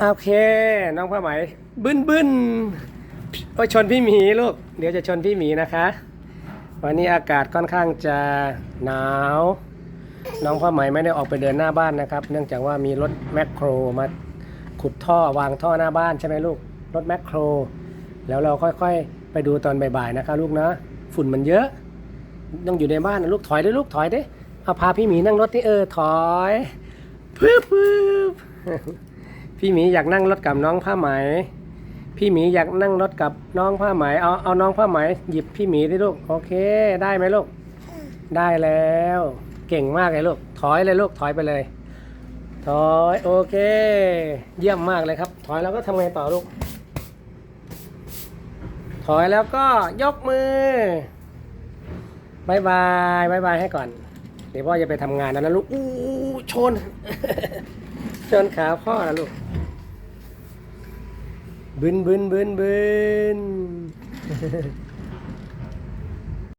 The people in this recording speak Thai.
โอเค น้องผ้าไหมบึ้นบึ้นโอ้ชนพี่หมีลูก เดี๋ยวจะชนพี่หมีนะคะ วันนี้อากาศค่อนข้างจะหนาว น้องผ้าไหมไม่ได้ออกไปเดินหน้าบ้านนะครับ เนื่องจากว่ามีรถแมคโครมาขุดท่อวางท่อหน้าบ้านใช่ไหมลูก รถแมคโคร แล้วเราค่อยๆ ไปดูตอนบ่ายๆนะคะลูกนะฝุ่นมันเยอะ ต้องอยู่ในบ้านนะลูกถอยด้วยลูกถอยดิเอาพาพี่หมีนั่งรถที่เออถอยปึ๊บปึ๊บ พี่หมีอยากนั่งรถกับน้องผ้าไหม พี่หมีอยากนั่งรถกับน้องผ้าไหม เอาเอาน้องผ้าไหมหยิบพี่หมีไดิลูก โอเค ได้ไหมลูก ได้แล้ว เก่งมากเลยลูก ถอยเลยลูก ถอยไปเลย ถอย โอเค เยี่ยมมากเลยครับ ถอยแล้วก็ทำไงต่อลูก ถอยแล้วก็ยกมือบายบายบายบายให้ก่อน เดี๋ยวพ่อจะไปทำงานแล้วนะลูก อู้ชน ชนขาพ่อนะลูกบึนบึนบึนบึน